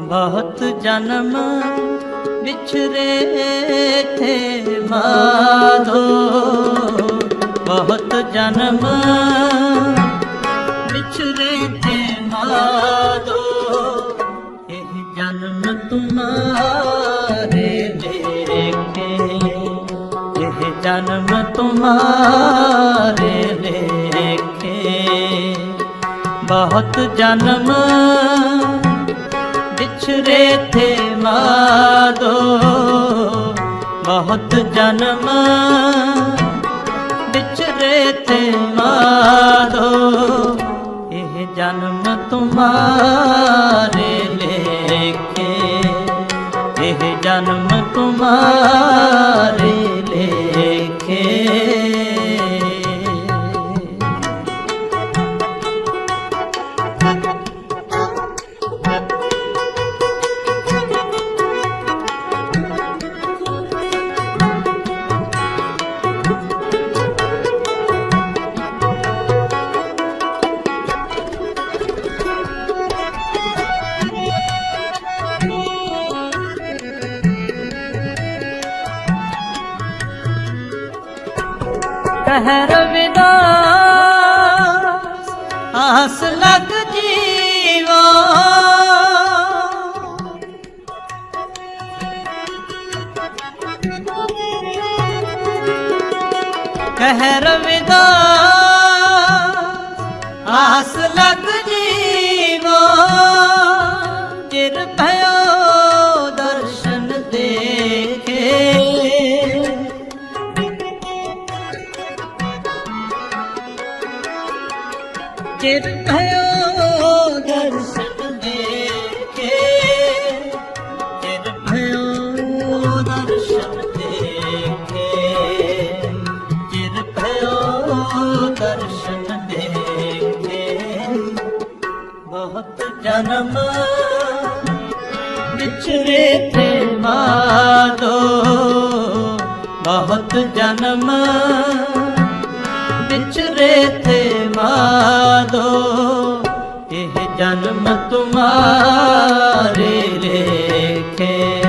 ਬਹੁਤ ਜਨਮ ਵਿਛਰੇ ਥੇ ਮਾਧੋ। ਬਹੁਤ ਜਨਮ ਵਿਛਰੇ ਥੇ ਮਾਧੋ। ਇਹ ਜਨਮ ਤੁਮਾਰੇ ਦੇਖੇ ਇਹ ਜਨਮ ਤੁਮਾਰੇ ਲੇਖੇ ਬਹੁਤ ਜਨਮ बिछरे थे माधो बहुत जन्म बिछरे थे माधो यह जन्म तुम्हारे लेखे यह जन्म तुम्हारे लेखे ਕਹਿਰ ਵਿਦਾ ਆਸ ਲਗ ਵਿਛਰੇ ਤੇ ਬਹੁਤ ਜਨਮ ਵਿਚਰੇ ਤੇ ਮਾਦੋ ਇਹ ਜਨਮ ਤੁਮਾਰੇ ਲੇਖੇ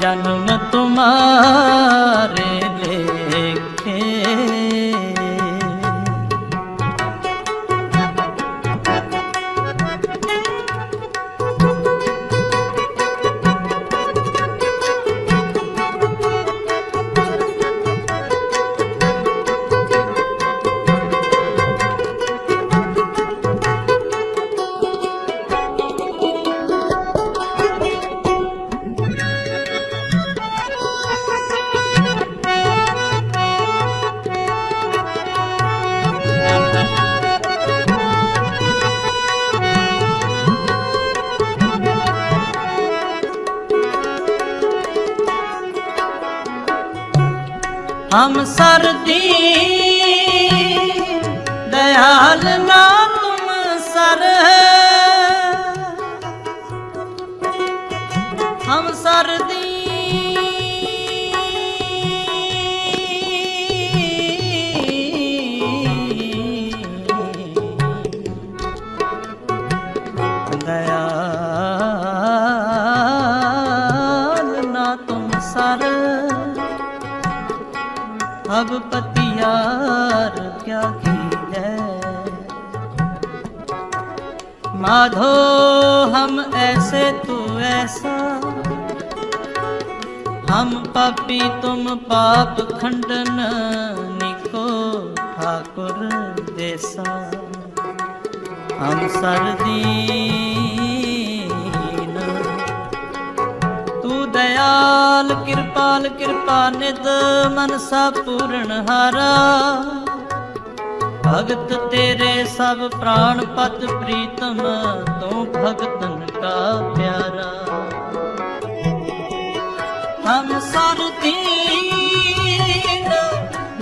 ਜਨਮ ਤੁਮਾਰੇ हम सरदी माधो हम ऐसे तू ऐसा हम पापी तुम पाप खंडन निको ठाकुर जैसा हम सरदीन तू दयाल कृपाल कृपा निद मनसा पूर्ण हारा ਭਗਤ ਤੇਰੇ ਸਭ ਪ੍ਰਾਣ ਪਤ ਪ੍ਰੀਤਮ, ਤੂੰ ਭਗਤਨ ਕਾ ਪਿਆਰਾ। ਹਮ ਸਰ ਦੀਨ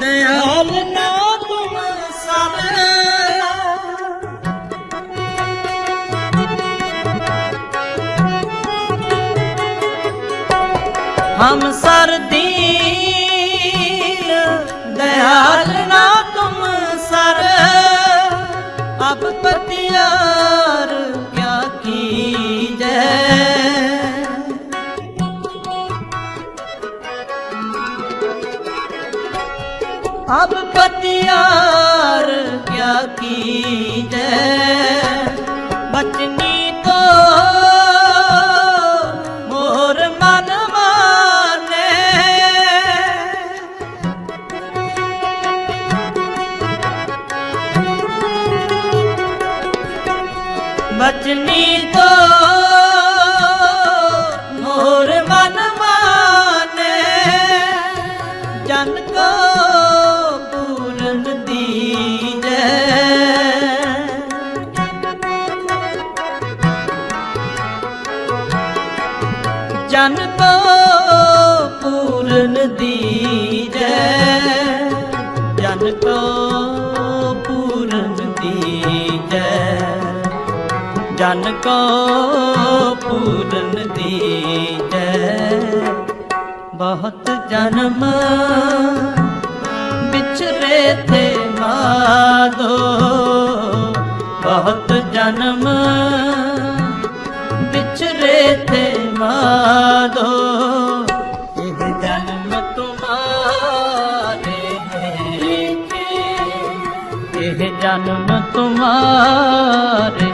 ਦਇਆਲ ਨਾ ਤੁਮ ਸਭ ਹਮ ਸਰ ਦੀਨ ਦਇਆਲ ਨਾ ਅਬ ਪਤਿਆਰ ਕਿਆ ਕੀਜੈ ਬਚਨੀ ਜਨ ਕੋ ਪੂਰਨ ਦੀਜੈ। ਜਨ ਕੋ ਪੂਰਨ ਦੀਜੈ। ਜਨ ਕੋ ਪੂਰਨ ਦੀਜੈ। ਬਹੁਤ ਜਨਮ ਵਿਚਰੇ ਥੇ ਮਾਦੋ। ਬਹੁਤ ਜਨਮ ਵਿਚਰੇ ਥੇ ਮਾਦੋ ਇਹ ਜਨਮ ਤੁਮਾਰੇ ਇਹ ਜਨਮ ਤੁਮਾਰੇ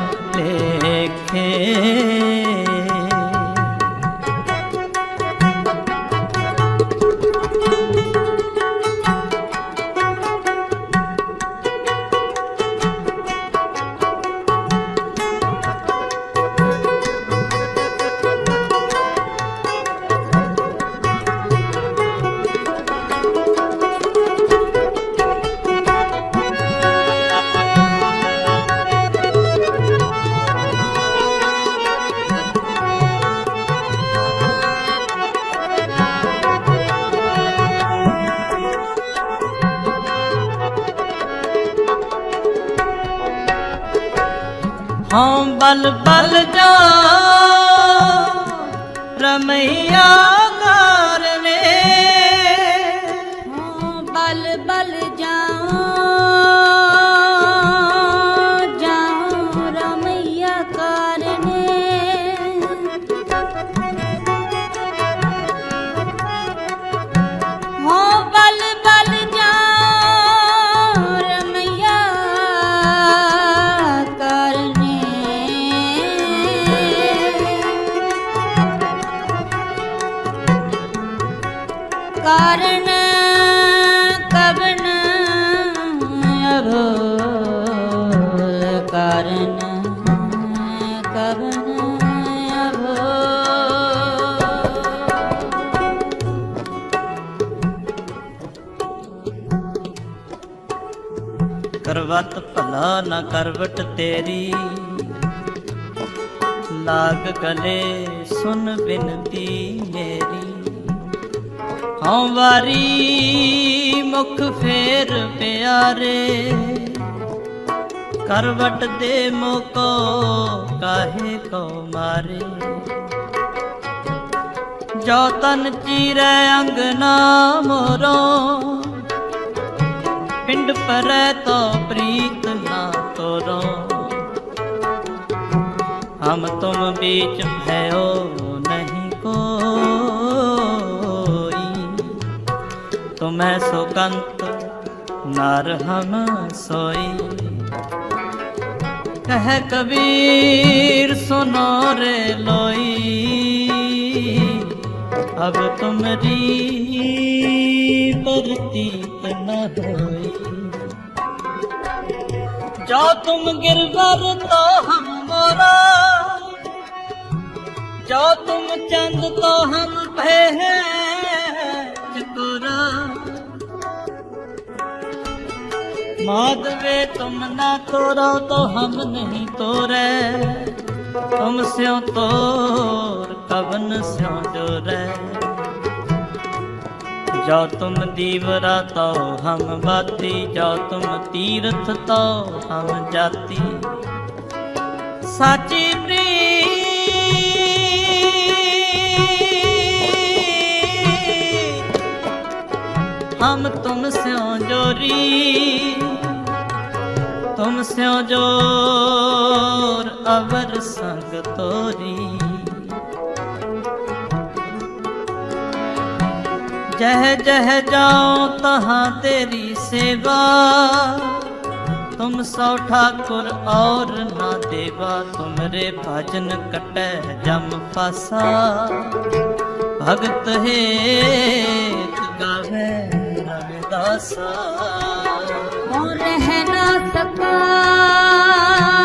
ਹਾਂ ਬਲ ਬਲ ਜਾ ਰਮਈਆ ਕਾਰਨ ਕਬਨ ਕਰਵਤ ਭਲਾ ਨਾ ਕਰਵਟ ਤੇਰੀ। ਲਾਗ ਗਲੇ ਸੁਨ ਬਿਨਤੀ ਮੇਰੀ। ਹਉ ਵਾਰੀ ਮੁਖ ਫੇਰ ਪਿਆਰੇ। ਕਰਵਟ ਦੇ ਮੋਕੋ ਕਾਹੇ ਕੋ ਮਾਰੇ ਜੋ ਤਨ ਚੀਰੈ ਅੰਗਨਾ ਮੋਰੋ ਪਿੰਡ ਪਰੈ ਤੋ ਪ੍ਰੀਤ ਨਾ ਤੋਰੋ ਹਮ ਤੁਮ बीच भयो नहीं कोई तुम्हें सुकंत नार हम सोई ਕਹੇ ਕਬੀਰ ਸੁਨੋ ਰੇ ਲੋਈ। ਅਬ ਤੁਮਰੀ ਪਰਤੀਤ ਨ ਹੋਈ। ਜੋ ਤੁਮ ਗਿਰਵਰ ਤੋ ਹਮ ਮੋਰਾ, ਜੋ ਤੁਮ ਚੰਦ ਤੋ ਹਮ ਭੈ ਹੈ माधवे तुम ना तोड़ो तो हम नहीं तोरे तुम स्यों तोर कवन स्यों जोरे जो तुम दीवरा तो हम बाती जो तुम तीर्थ तो हम जाती साची प्रीत हम तुम स्यों जोरी तुम ਤੁਮ ਸਿਓ ਜੋਰ, ਅਵਰ ਸੰਗ ਤੋਰੀ। ਜਹ ਜਹ ਜਾਉ ਤਹਾਂ ਤੇਰੀ ਸੇਵਾ, ਤੁਮ ਸੋ ਠਾਕੁਰ ਔਰ ਨਾ ਦੇਵਾ, ਤੁਮਰੇ ਭਜਨ ਕਟੈ ਜਮ ਫਾਸਾ। ਭਗਤ ਹੇਤ ਗਾਵੇ ਰਵਿਦਾਸਾ। ਉਹ ਰਹਿ ਨਾ ਸਕਾ?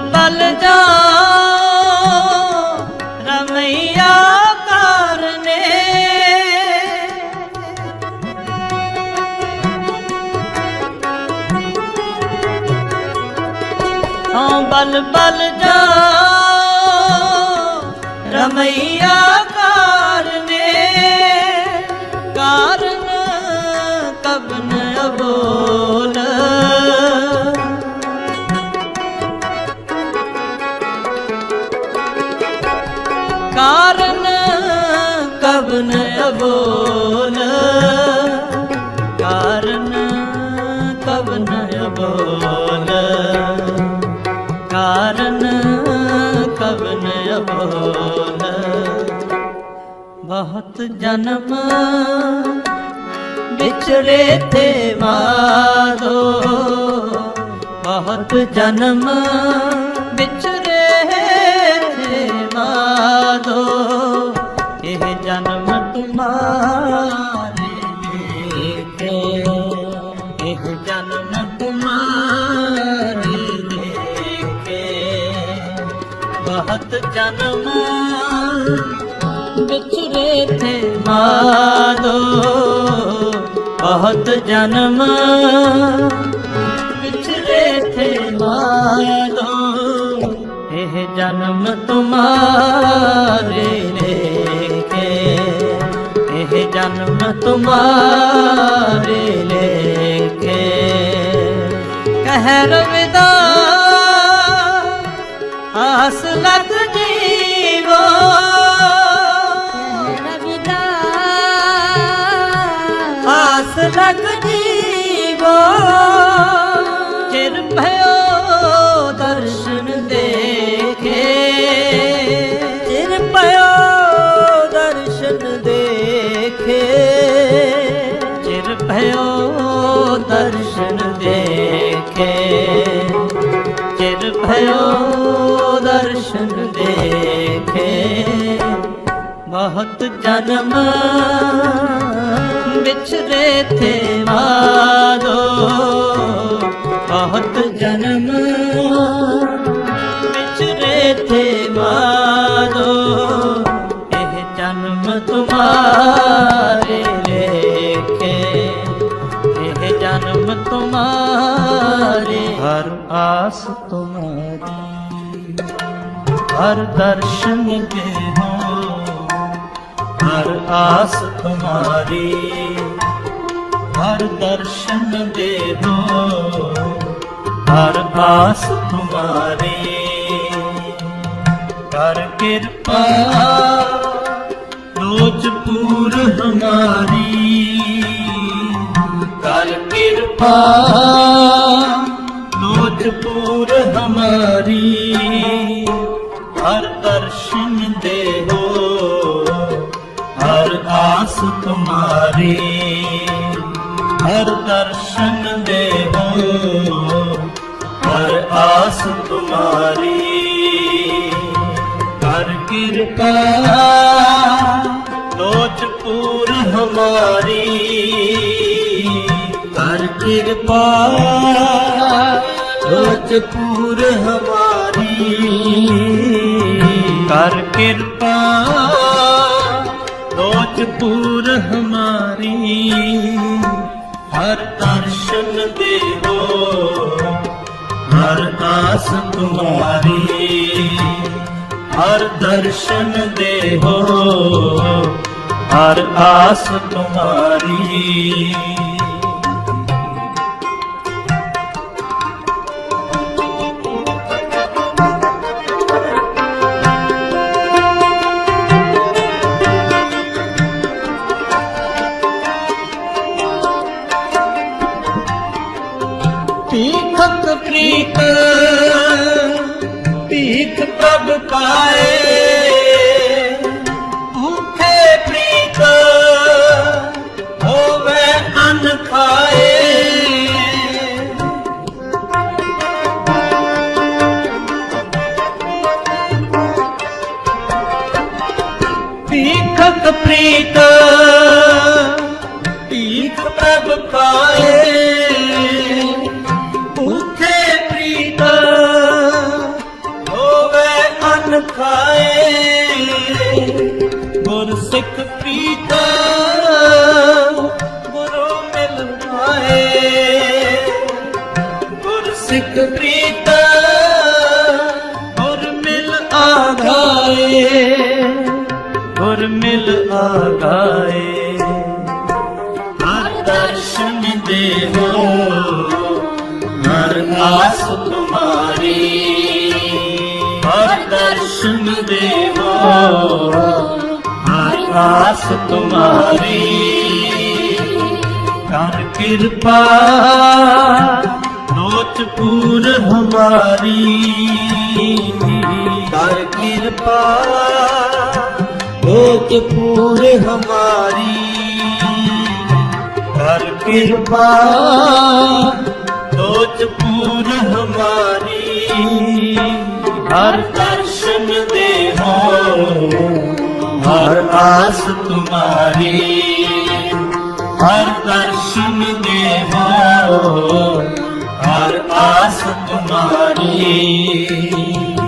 ਹਉ ਬਲ ਜਾ। ਰਮਈਆ ਕਰਨੇ ਹਉ ਬਲ ਬਲ ਜਾ। ਬਹੁਤ ਜਨਮ ਵਿਚਰੇ ਤੇ ਮਾਰੋ ਬਹੁਤ ਜਨਮ ਵਿਚਰੇ ਤੇ ਮਾਦੋ ਇਹ ਜਨਮ ਤੁਮਾਰੇ ਲੇਕੇ ਇਹ ਜਨਮ ਤੁਮਾਰੇ ਲੇਕੇ ਬਹੁਤ ਜਨਮ ਵਿਚਰੇ ਥੇ ਮਾਦੋ, ਬਹੁਤ ਜਨਮ ਵਿਚਰੇ ਥੇ ਮਾਦੋ। ਇਹ ਜਨਮ ਤੁਮਾਰੇ ਲੇਕੇ ਇਹ ਜਨਮ ਤੁਮਾਰੇ ਲੇਕੇ ਕਹਿ ਰਵਿਦਾ ਆਸ ਆਸ ਜੀਵੋ ਚਿਰ ਭਇਓ ਦਰਸ਼ਨ ਦੇਖੇ। ਚਿਰ ਭਇਓ ਦਰਸ਼ਨ ਦੇਖੇ। ਚਿਰ ਭਇਓ ਦਰਸ਼ਨ ਦੇਖੇ। ਚਿਰ ਭਇਓ ਦਰਸ਼ਨ ਦੇਖੇ। ਬਹੁਤ ਜਨਮ ਵਿਚਰੇ ਥੇ ਮਾਦੋ ਬਹੁਤ ਜਨਮ ਵਿਚਰੇ ਥੇ ਮਾਦੋ ਇਹ ਜਨਮ ਤੁਮਾਰੇ ਲੇਖੇ। ਇਹ ਜਨਮ ਤੁਮਾਰੇ ਹਰ ਆਸ ਤੁਮਾਰੀ। ਹਰ ਦਰਸ਼ਨ ਕੇ ਹਰ ਆਸ ਤੁਮਾਰੀ ਹਰ ਦਰਸ਼ਨ ਦੇ ਦੋ ਹਰ ਆਸ ਤੁਮਾਰੀ ਕਰ ਕਿਰਪਾ, ਲੋਚ ਪੂਰ ਹਮਾਰੀ। ਕਰ ਕਿਰਪਾ ਮਾਰੀ। ਕਰ ਕਿਰਪਾ ਲੋਚ ਪੂਰ ਹਮਾਰੀ। ਕਰ ਕਿਰਪਾ ਲੋਚ ਪੂਰ ਹਮਾਰੀ। ਕਰ ਕਿਰਪਾ ਹਰ ਆਸ ਤੁਮਾਰੀ ਹਰ ਦਰਸ਼ਨ ਦੇਹੋ ਹਰ ਆਸ ਤੁਮਾਰੀ ਭੀਖਕ ਪ੍ਰੀਤ ਭੀਖ ਪ੍ਰਭ ਪਾਏ ਆਗਾਏ ਹਰ ਦਰਸ਼ਨ ਦੇਵੋ ਹਰ ਆਸ ਤੁਮਾਰੀ ਹਰ ਦਰਸ਼ਨ ਦੇਵੋ ਹਰ ਆਸ ਤੁਮਾਰੀ ਕਰ ਕਿਰਪਾ ਲੋਚ ਪੂਰ ਹਮਾਰੀ। ਕਰ ਕਿਰਪਾ ਲੋਚ ਪੂਰ ਹਮਾਰੀ ਕਰ ਕਿਰਪਾ ਲੋਚ ਪੂਰ ਹਮਾਰੀ ਹਰ ਦਰਸ਼ਨ ਦੇਹੋ ਹਰ ਆਸ ਤੁਮਾਰੀ ਹਰ ਦਰਸ਼ਨ ਦੇਹੋ ਹਰ ਆਸ ਤੁਮਾਰੀ ਚੱਕਦੀ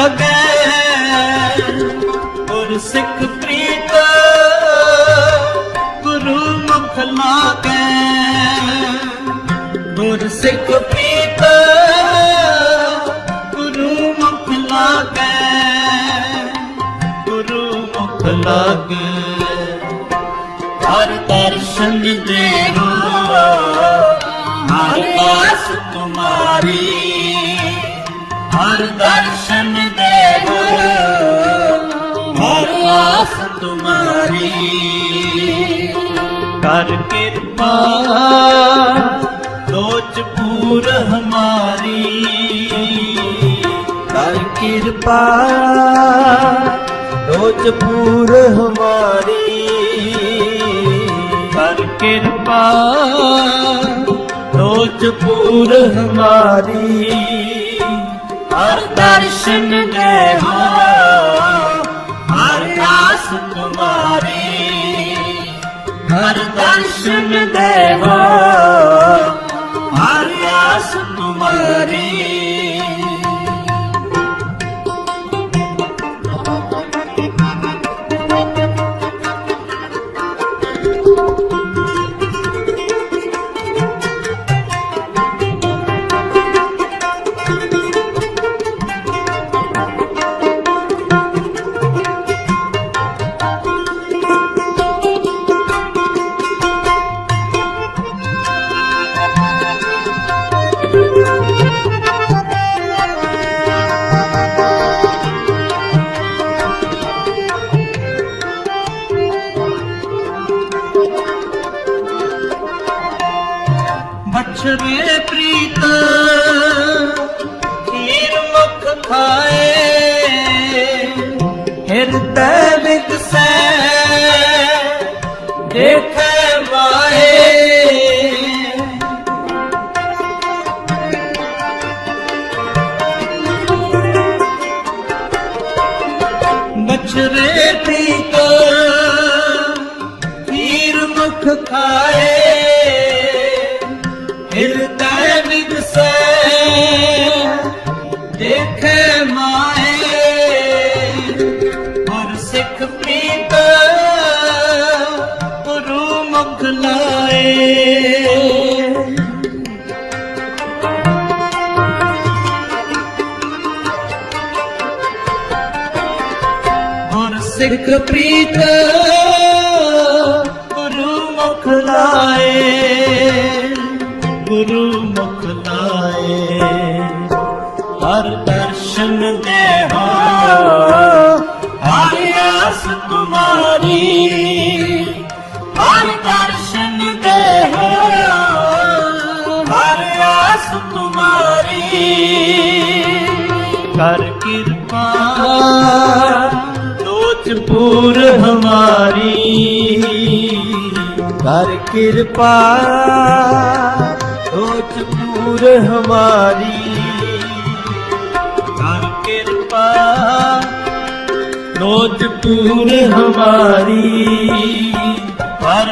ਦੁੱਖ ਤਿਆਗੈ ਗੁਰ ਸਿੱਖ ਪ੍ਰੀਤ ਗੁਰੂ ਮੁਖ ਲਾਗੈ। ਗੁਰ ਸਿੱਖ ਪ੍ਰੀਤ ਗੁਰੂ ਮੁਖ ਲਾਗੈ। ਗੁਰੂ ਮੁਖ ਲਾਗੈ। ਹਰ ਦਰਸ਼ਨ ਦੇਵੋ। ਹਰ ਆਸ ਤੁਮਾਰੀ। ਹਰ ਦਰਸ਼ਨ ਤੁਮਾਰੀ ਕਰ ਕਿਰਪਾ, ਲੋਚ ਪੂਰ ਹਮਾਰੀ। ਕਰ ਕਿਰਪਾ, ਲੋਚ ਪੂਰ ਹਮਾਰੀ। ਕਰ ਕਿਰਪਾ, ਲੋਚ ਪੂਰ ਹਮਾਰੀ। ਹਰ ਦਰਸ਼ਨ ਦੇਵੋ ਹਰ ਹਰ ਦਰਸ਼ਨ ਬਚਰੇ ਪ੍ਰੀਤ ਖੀਰ ਮੁਖ ਖਾਏ। ਹਿਰਦੈ ਵਿਗਸੈ ਦੇਖੈ ਮਾਏ। ਬਚਰੇ ਪ੍ਰੀਤ ਹੀਰ ਮੁਖ ਖਾਏ। ਦੇਖੈ ਮਾਏ ਹਰ ਸਿੱਖ ਪ੍ਰੀਤ, ਗੁਰੂ ਮੁਖ ਲਾਏ। ਗੁਰ ਸਿੱਖ ਪ੍ਰੀਤ, ਗੁਰੂ ਮੁਖ ਲਾਏ। ਗੁਰੂ ਲੋਚ ਪੂਰ ਹਮਾਰੀ। ਕਰ ਕਿਰਪਾ ਲੋਚ ਪੂਰ ਹਮਾਰੀ। ਕਰ ਕਿਰਪਾ ਲੋਚ ਪੂਰ ਹਮਾਰੀ। ਹਰ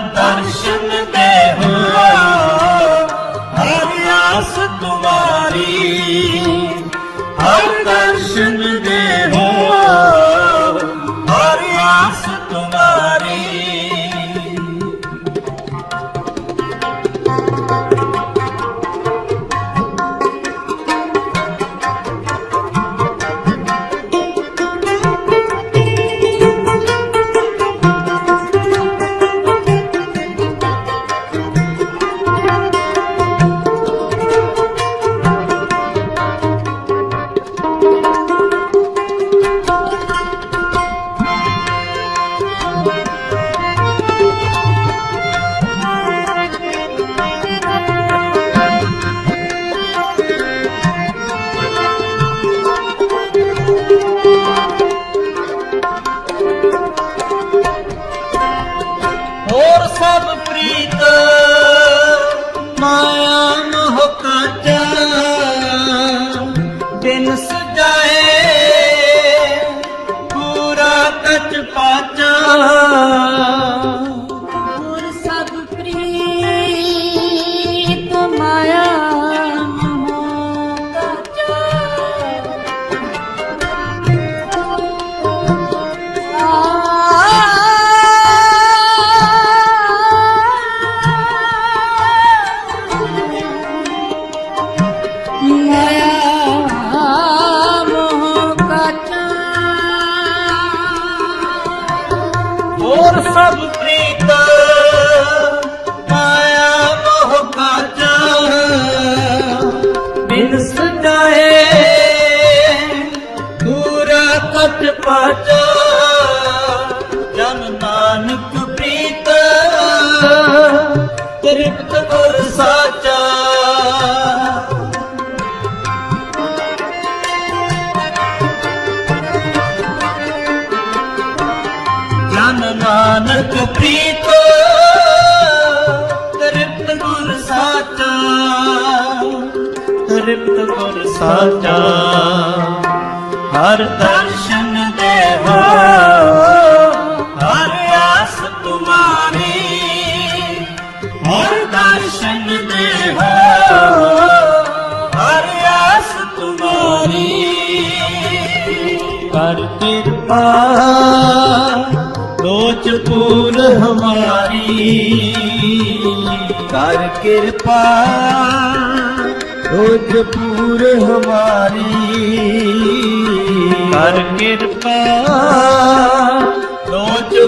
ਨਾਨਕ ਪ੍ਰੀਤ ਤ੍ਰਿਪਤ ਗੁਰ ਸਾਚਾ। ਤ੍ਰਿਪਤ ਗੁਰ ਸਾਚਾ। ਹਰ ਦਰਸ਼ਨ ਹਮਾਰੀ ਕਰ ਕਿਰਪਾ ਲੋਚ ਪੂਰ ਹਮਾਰੀ ਕਰ ਕਿਰਪਾ